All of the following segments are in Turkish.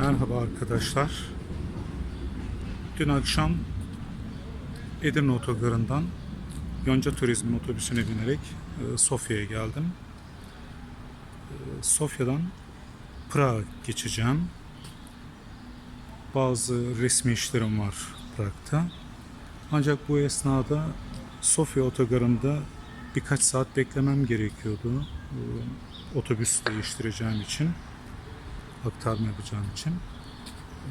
Merhaba arkadaşlar. Dün akşam Edirne Otogarı'ndan Yonca Turizm'in otobüsüne binerek e, Sofya'ya geldim. E, Sofya'dan Prag'a geçeceğim. Bazı resmi işlerim var Prag'da. Ancak bu esnada Sofya Otogarı'nda birkaç saat beklemem gerekiyordu. E, Otobüs değiştireceğim için aktarma yapacağım için.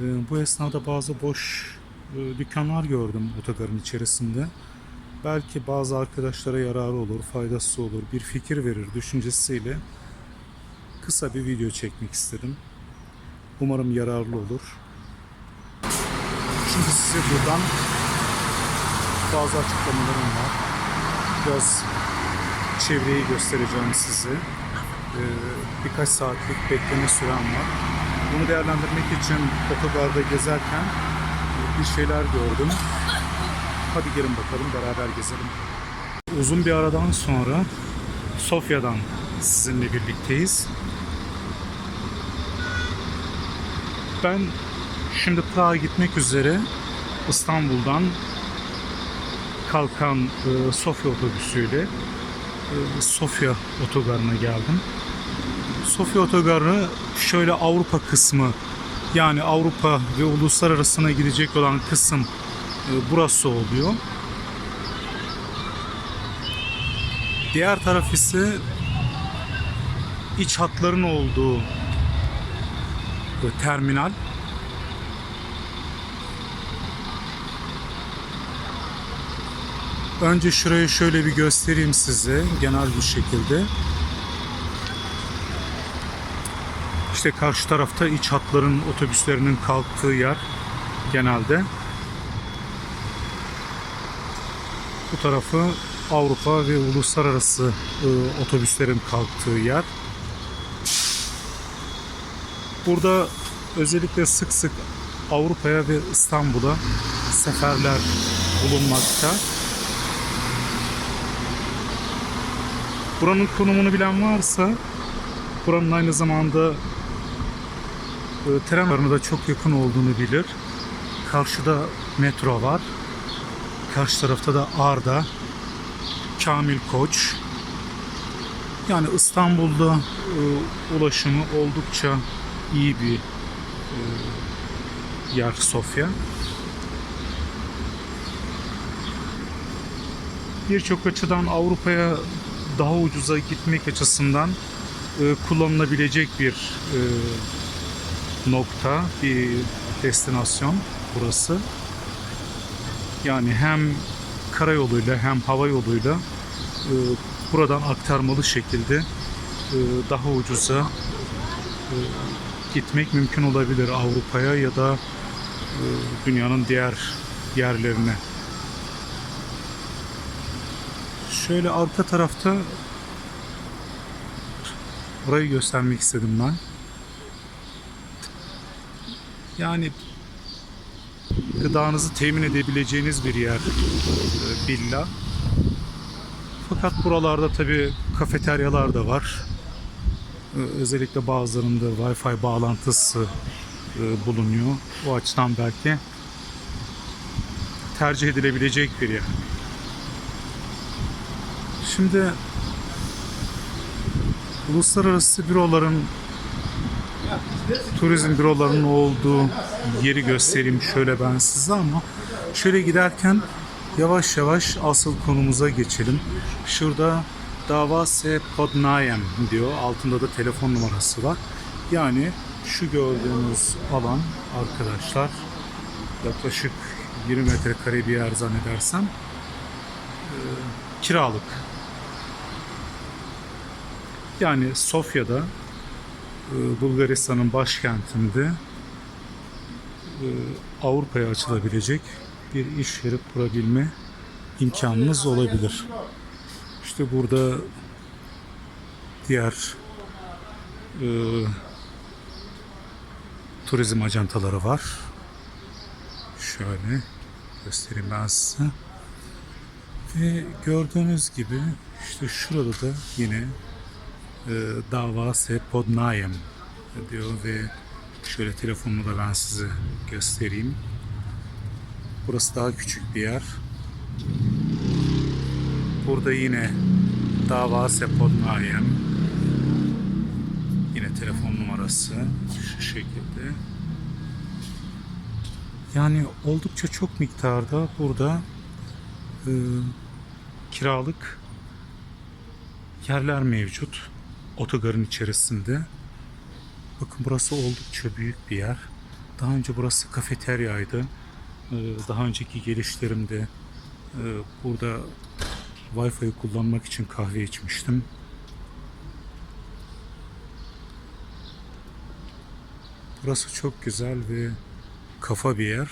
Ee, bu esnada bazı boş e, dükkanlar gördüm otogarın içerisinde. Belki bazı arkadaşlara yararı olur, faydası olur, bir fikir verir düşüncesiyle kısa bir video çekmek istedim. Umarım yararlı olur. Şimdi size buradan bazı açıklamalarım var. Biraz çevreyi göstereceğim size. Ee, birkaç saatlik bekleme sürem var. Bunu değerlendirmek için otogarda gezerken bir şeyler gördüm. Hadi gelin bakalım beraber gezelim. Uzun bir aradan sonra Sofya'dan sizinle birlikteyiz. Ben şimdi Prag'a gitmek üzere İstanbul'dan kalkan e, Sofya otobüsüyle Sofya otogarına geldim. Sofya otogarı şöyle Avrupa kısmı yani Avrupa ve uluslararasına gidecek olan kısım e, burası oluyor. Diğer taraf ise iç hatların olduğu e, terminal. Önce şurayı şöyle bir göstereyim size genel bir şekilde. İşte karşı tarafta iç hatların otobüslerinin kalktığı yer genelde. Bu tarafı Avrupa ve uluslararası e, otobüslerin kalktığı yer. Burada özellikle sık sık Avrupa'ya ve İstanbul'a seferler bulunmakta. Buranın konumunu bilen varsa buranın aynı zamanda e, tren da çok yakın olduğunu bilir. Karşıda metro var. Karşı tarafta da Arda, Kamil Koç. Yani İstanbul'da e, ulaşımı oldukça iyi bir e, yer Sofya. Birçok açıdan Avrupa'ya daha ucuza gitmek açısından e, kullanılabilecek bir e, nokta, bir destinasyon burası. Yani hem karayoluyla hem hava yoluyla e, buradan aktarmalı şekilde e, daha ucuza e, gitmek mümkün olabilir Avrupa'ya ya da e, dünyanın diğer yerlerine. Şöyle arka tarafta burayı göstermek istedim ben. Yani gıdanızı temin edebileceğiniz bir yer e, villa. Fakat buralarda tabi kafeteryalar da var. E, Özellikle bazılarında Wi-Fi bağlantısı e, bulunuyor. O açıdan belki tercih edilebilecek bir yer. Şimdi uluslararası büroların turizm bürolarının olduğu yeri göstereyim şöyle ben size ama şöyle giderken yavaş yavaş asıl konumuza geçelim. Şurada Dava se Podnayem diyor. Altında da telefon numarası var. Yani şu gördüğünüz alan arkadaşlar yaklaşık 20 metrekare bir yer zannedersem kiralık. Yani Sofya'da e, Bulgaristan'ın başkentinde e, Avrupa'ya açılabilecek bir iş yeri kurabilme imkanınız olabilir. İşte burada diğer e, turizm ajantaları var. Şöyle göstereyim ben size. Ve gördüğünüz gibi işte şurada da yine dava se podnajem diyor ve Şöyle telefonumu da ben size göstereyim. Burası daha küçük bir yer. Burada yine dava sepodmayem. Yine telefon numarası şu şekilde. Yani oldukça çok miktarda burada e, kiralık yerler mevcut. Otogarın içerisinde. Bakın burası oldukça büyük bir yer. Daha önce burası kafeteryaydı. Ee, Daha önceki gelişlerimde e, burada Wi-Fi'yi kullanmak için kahve içmiştim. Burası çok güzel ve kafa bir yer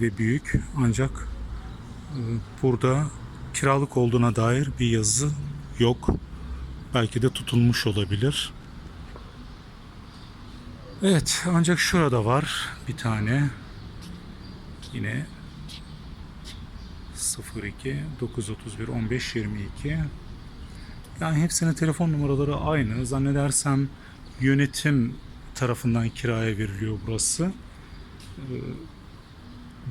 ve büyük ancak e, burada kiralık olduğuna dair bir yazı yok. Belki de tutulmuş olabilir. Evet ancak şurada var bir tane. Yine 02 931 15 22 yani hepsinin telefon numaraları aynı. Zannedersem yönetim tarafından kiraya veriliyor burası. Ee,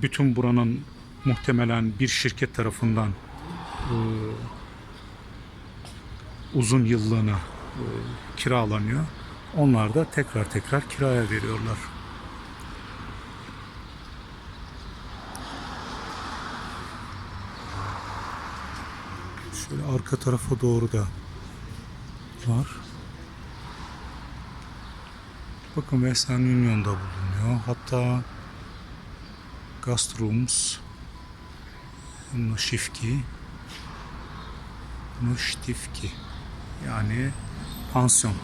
bütün buranın muhtemelen bir şirket tarafından e, uzun yıllığına e, kiralanıyor onlar da tekrar tekrar kiraya veriyorlar. Şöyle arka tarafa doğru da var. Bakın Western Union'da bulunuyor. Hatta Gastrooms Noşifki Noştifki yani pansiyon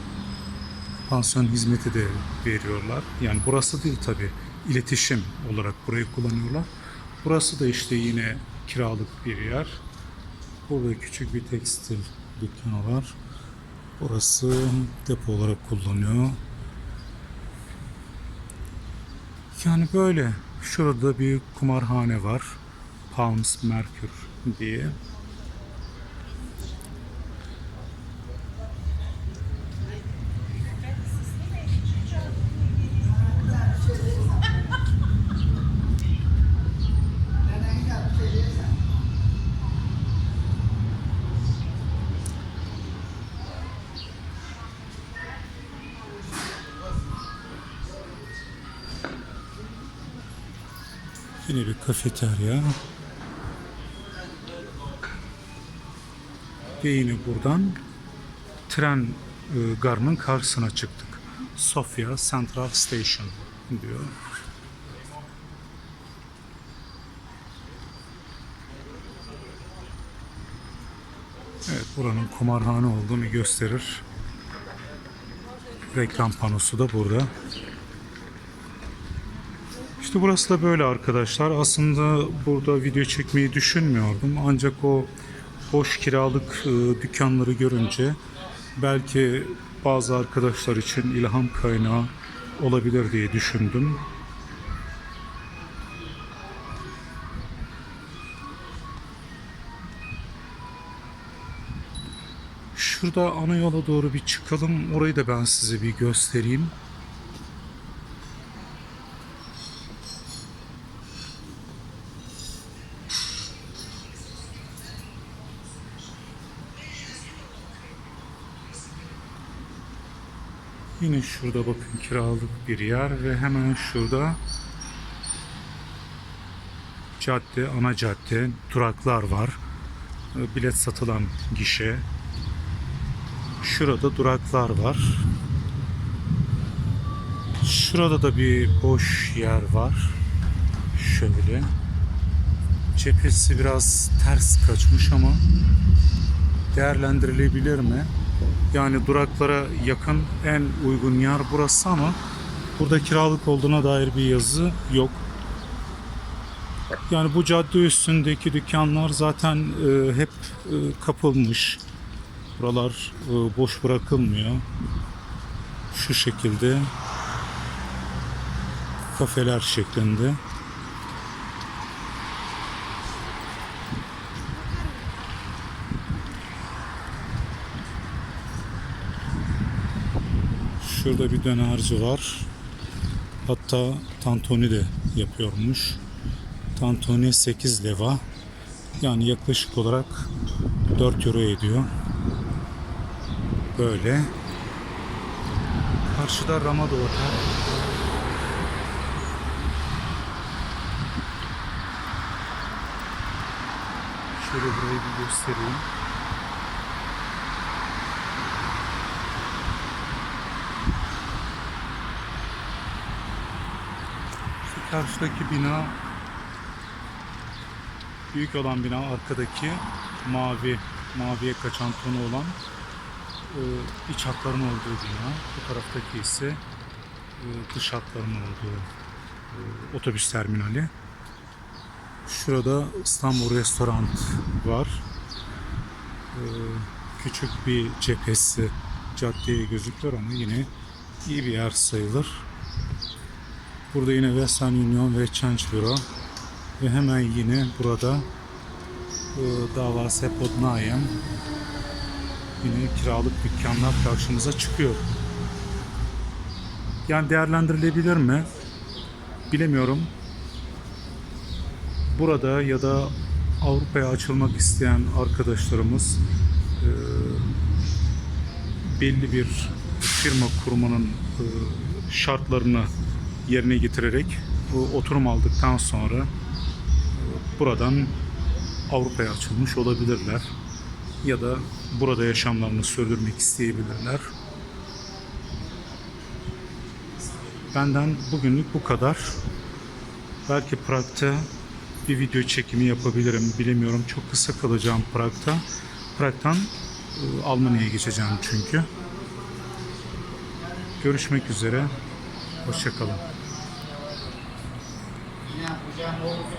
pansiyon hizmeti de veriyorlar. Yani burası değil tabi iletişim olarak burayı kullanıyorlar. Burası da işte yine kiralık bir yer. Burada küçük bir tekstil dükkanı var. Burası depo olarak kullanıyor. Yani böyle. Şurada bir kumarhane var. Palms Merkür diye. Yine bir kafeterya. Ve yine buradan tren e, garının karşısına çıktık. Sofia Central Station diyor. Evet buranın kumarhane olduğunu gösterir. Reklam panosu da burada. İşte burası da böyle arkadaşlar. Aslında burada video çekmeyi düşünmüyordum. Ancak o boş kiralık e, dükkanları görünce belki bazı arkadaşlar için ilham kaynağı olabilir diye düşündüm. Şurada ana yola doğru bir çıkalım. Orayı da ben size bir göstereyim. Yine şurada bakın kiralık bir yer ve hemen şurada cadde, ana cadde, duraklar var. E, Bilet satılan gişe. Şurada duraklar var. Şurada da bir boş yer var. Şöyle. Cephesi biraz ters kaçmış ama değerlendirilebilir mi? Yani duraklara yakın en uygun yer burası ama burada kiralık olduğuna dair bir yazı yok. Yani bu cadde üstündeki dükkanlar zaten e, hep e, kapılmış. Buralar e, boş bırakılmıyor. Şu şekilde kafeler şeklinde. Şurada bir dönerci var. Hatta tantuni de yapıyormuş. Tantuni 8 leva. Yani yaklaşık olarak 4 euro ediyor. Böyle. Karşıda Ramada Otel. Şöyle burayı bir göstereyim. Karşıdaki bina büyük olan bina arkadaki mavi maviye kaçan tonu olan e, iç hatların olduğu bina. Bu taraftaki ise e, dış hatların olduğu e, otobüs terminali. Şurada İstanbul Restoran var. E, küçük bir cephesi caddeye gözüküyor ama yine iyi bir yer sayılır. Burada yine Western Union ve Change Bureau ve hemen yine burada e, Dava Sepodnayen yine kiralık dükkanlar karşımıza çıkıyor. Yani değerlendirilebilir mi? Bilemiyorum. Burada ya da Avrupa'ya açılmak isteyen arkadaşlarımız e, belli bir firma kurmanın e, şartlarını yerine getirerek bu oturum aldıktan sonra e, buradan Avrupa'ya açılmış olabilirler ya da burada yaşamlarını sürdürmek isteyebilirler. Benden bugünlük bu kadar. Belki Prag'da bir video çekimi yapabilirim. Bilemiyorum. Çok kısa kalacağım Prag'da. Prag'dan e, Almanya'ya geçeceğim çünkü. Görüşmek üzere. Hoşçakalın. Oh.